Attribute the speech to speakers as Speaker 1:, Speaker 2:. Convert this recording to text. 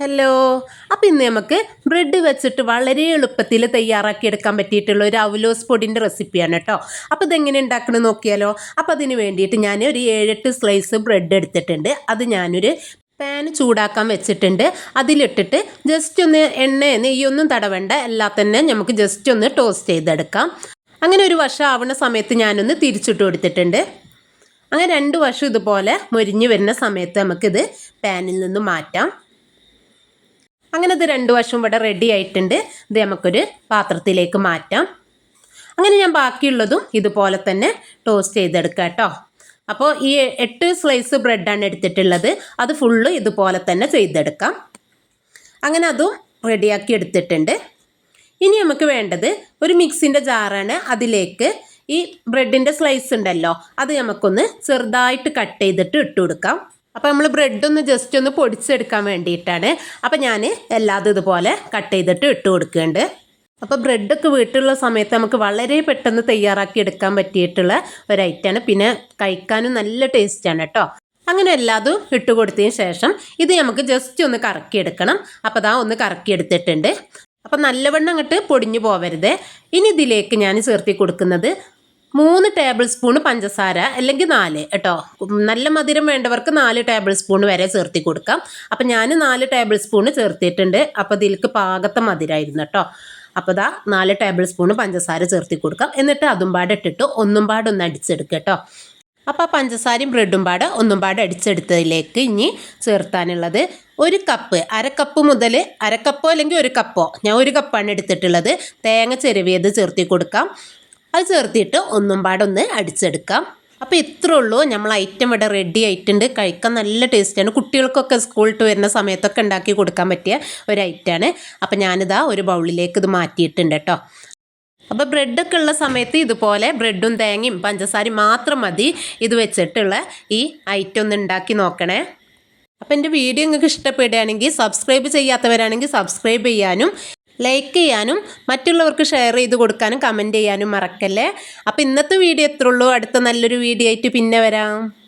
Speaker 1: Hello അപ്പോൾ ഇന്ന് നമുക്ക് ബ്രെഡ് വെച്ചിട്ട് വളരെ എളുപ്പത്തിൽ തയ്യാറാക്കി എടുക്കാൻ പറ്റിയിട്ടുള്ള ഒരു അവലോസ് പൊടിന്റെ റെസിപ്പിയാണ് കേട്ടോ. അപ്പോൾ ഇതെങ്ങനെ ഉണ്ടാക്കണം നോക്കിയാലോ. അപ്പോൾ അതിന് വേണ്ടിയിട്ട് ഞാൻ ഒരു ഏഴെട്ട് സ്ലൈസ് ബ്രെഡ് എടുത്തിട്ടുണ്ട്. അത് ഞാനൊരു പാൻ ചൂടാക്കാൻ വെച്ചിട്ടുണ്ട്. അതിലിട്ടിട്ട് ജസ്റ്റ് ഒന്ന് എണ്ണ നെയ്യൊന്നും തടവേണ്ട. എല്ലാ തന്നെ നമുക്ക് ജസ്റ്റ് ഒന്ന് ടോസ്റ്റ് ചെയ്തെടുക്കാം. അങ്ങനെ ഒരു വർഷം ആവുന്ന സമയത്ത് ഞാനൊന്ന് തിരിച്ചിട്ട് കൊടുത്തിട്ടുണ്ട്. അങ്ങനെ രണ്ട് വർഷം ഇതുപോലെ മുരിഞ്ഞ് വരുന്ന സമയത്ത് നമുക്കിത് പാനിൽ നിന്ന് മാറ്റാം. അങ്ങനെ ഇത് രണ്ട് വശവും ഇവിടെ റെഡി ആയിട്ടുണ്ട്. ഇത് നമുക്കൊരു പാത്രത്തിലേക്ക് മാറ്റാം. അങ്ങനെ ഞാൻ ബാക്കിയുള്ളതും ഇതുപോലെ തന്നെ ടോസ്റ്റ് ചെയ്തെടുക്കാം കേട്ടോ. അപ്പോൾ ഈ എട്ട് സ്ലൈസ് ബ്രെഡാണ് എടുത്തിട്ടുള്ളത്. അത് ഫുള്ള് ഇതുപോലെ തന്നെ ചെയ്തെടുക്കാം. അങ്ങനെ അതും റെഡിയാക്കി എടുത്തിട്ടുണ്ട്. ഇനി നമുക്ക് വേണ്ടത് ഒരു മിക്സിന്റെ ജാറാണ് അതിലേക്ക് ഈ ബ്രെഡിന്റെ സ്ലൈസ് ഉണ്ടല്ലോ അത് നമുക്കൊന്ന് ചെറുതായിട്ട് കട്ട് ചെയ്തിട്ട് ഇട്ട് കൊടുക്കാം. അപ്പോൾ നമ്മൾ ബ്രെഡ് ഒന്ന് ജസ്റ്റ് ഒന്ന് പൊടിച്ചെടുക്കാൻ വേണ്ടിയിട്ടാണ്. അപ്പോൾ ഞാൻ എല്ലാതും ഇതുപോലെ കട്ട് ചെയ്തിട്ട് ഇട്ട് കൊടുക്കുന്നുണ്ട്. അപ്പോൾ ബ്രെഡൊക്കെ വീട്ടിലുള്ള സമയത്ത് നമുക്ക് വളരെ പെട്ടെന്ന് തയ്യാറാക്കി എടുക്കാൻ പറ്റിയിട്ടുള്ള ഒരു ഐറ്റമാണ് പിന്നെ കഴിക്കാനും നല്ല ടേസ്റ്റാണ് കേട്ടോ അങ്ങനെ എല്ലാതും ഇട്ട് കൊടുത്തതിന് ശേഷം ഇത് നമുക്ക് ജസ്റ്റ് ഒന്ന് കറക്കിയെടുക്കണം അപ്പോൾ അതാ ഒന്ന് കറക്കിയെടുത്തിട്ടുണ്ട് അപ്പം നല്ലവണ്ണം അങ്ങോട്ട് പൊടിഞ്ഞു പോവരുത്. ഇനി ഇതിലേക്ക് ഞാൻ ചേർത്തി കൊടുക്കുന്നത് മൂന്ന് ടേബിൾ സ്പൂൺ പഞ്ചസാര അല്ലെങ്കിൽ നാല് കേട്ടോ. നല്ല മധുരം വേണ്ടവർക്ക് നാല് ടേബിൾ സ്പൂൺ വരെ ചേർത്തി കൊടുക്കാം. അപ്പം ഞാൻ നാല് ടേബിൾ സ്പൂൺ ചേർത്തിട്ടുണ്ട്. അപ്പോൾ ഇതിലേക്ക് പാകത്തെ മധുരമായിരുന്നു കേട്ടോ. അപ്പോൾ ദാ നാല് ടേബിൾ സ്പൂൺ പഞ്ചസാര ചേർത്തി കൊടുക്കാം. എന്നിട്ട് അതും പാടെ ഇട്ടിട്ട് ഒന്നും പാടെ ഒന്ന് അടിച്ചെടുക്കുക കേട്ടോ. അപ്പോൾ ആ പഞ്ചസാരയും ബ്രെഡും പാട് ഒന്നും പാട് അടിച്ചെടുത്തതിലേക്ക് ഇനി ചേർത്താനുള്ളത് ഒരു കപ്പ് അരക്കപ്പ് കപ്പ് മുതൽ അരക്കപ്പോ കപ്പോ അല്ലെങ്കിൽ ഒരു കപ്പോ ഞാൻ ഒരു കപ്പാണ് എടുത്തിട്ടുള്ളത്. തേങ്ങ ചെരുവിയത് ചേർത്തി കൊടുക്കാം. അത് ചേർത്തിട്ട് ഒന്നും പാടൊന്ന് അടിച്ചെടുക്കാം. അപ്പോൾ ഇത്രേ ഉള്ളൂ. നമ്മൾ ഐറ്റം ഇവിടെ റെഡി ആയിട്ടുണ്ട്. കഴിക്കാൻ നല്ല ടേസ്റ്റാണ് കുട്ടികൾക്കൊക്കെ സ്കൂളിട്ട് വരുന്ന സമയത്തൊക്കെ ഉണ്ടാക്കി കൊടുക്കാൻ പറ്റിയ ഒരു ഐറ്റമാണ് അപ്പോൾ ഞാനിതാ ഒരു ബൗളിലേക്ക് ഇത് മാറ്റിയിട്ടുണ്ട് കേട്ടോ. അപ്പോൾ ബ്രെഡൊക്കെ ഉള്ള സമയത്ത് ഇതുപോലെ ബ്രെഡും തേങ്ങയും പഞ്ചസാരയും മാത്രം മതി. ഇത് വെച്ചിട്ടുള്ള ഈ ഐറ്റം ഒന്ന് ഉണ്ടാക്കി നോക്കണേ. അപ്പോൾ എന്റെ വീഡിയോ നിങ്ങൾക്ക് ഇഷ്ടപ്പെടുകയാണെങ്കിൽ സബ്സ്ക്രൈബ് ചെയ്യാത്തവരാണെങ്കിൽ സബ്സ്ക്രൈബ് ചെയ്യാനും ലൈക്ക് ചെയ്യാനും മറ്റുള്ളവർക്ക് ഷെയർ ചെയ്ത് കൊടുക്കാനും കമന്റ് ചെയ്യാനും മറക്കല്ലേ? അപ്പോൾ ഇന്നത്തെ വീഡിയോ എത്ര ഉള്ളൂ. അടുത്ത നല്ലൊരു വീഡിയോ ആയിട്ട് പിന്നെ വരാം.